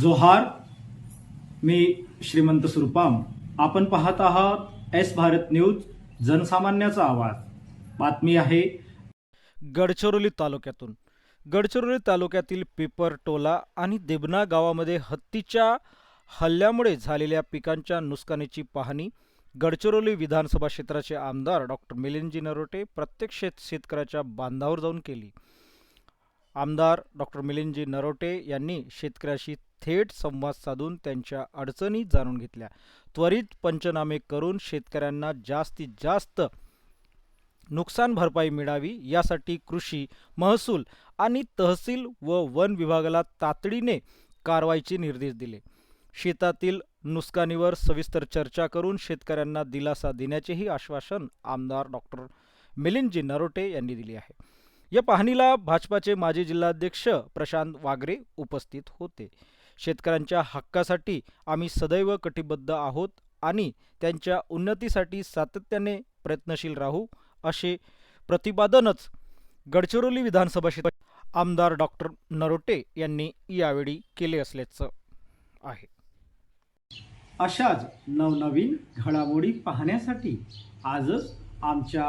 जोहार मी श्रीमंत सुरपाम. आपण पाहत आहात एस भारत न्यूज जनसामान्याचा आवाज. बातमी आहे. गडचिरोली तालुक्यातून. गडचिरोली तालुक्यातील पिपरटोला आणि देबना गावामध्ये हत्तीच्या हल्ल्यामुळे झालेल्या पिकांच्या नुकसानीची पाहणी गडचिरोली विधानसभा क्षेत्राचे आमदार डॉक्टर मिलिंदजी नरोटे प्रत्यक्ष शेत शेतकऱ्याच्या बांधावर जाऊन केली. आमदार डॉक्टर मिलिंदजी नरोटे यांनी शेतकऱ्याशी थेट संवाद साधून त्यांच्या अडचणी जाणून घेतल्या. त्वरित पंचनामे करून शेतकऱ्यांना जास्तीत जास्त नुकसान भरपाई मिळावी यासाठी कृषी महसूल आणि तहसील व वन विभागाला तातडीने कारवाईचे निर्देश दिले. शेतातील नुकसानीवर सविस्तर चर्चा करून शेतकऱ्यांना दिलासा देण्याचेही आश्वासन आमदार डॉक्टर मिलिंदजी नरोटे यांनी दिले आहे. या पाहणीला भाजपाचे माजी जिल्हाध्यक्ष प्रशांत वागरे उपस्थित होते. शेतकऱ्यांच्या हक्कासाठी आम्ही सदैव कटिबद्ध आहोत आणि त्यांच्या उन्नतीसाठी सातत्याने प्रयत्नशील राहू असे प्रतिपादनच गडचिरोली विधानसभा क्षेत्र आमदार डॉक्टर नरोटे यांनी यावेळी केले असल्याचं आहे. अशाच नवनवीन घडामोडी पाहण्यासाठी आजच आमच्या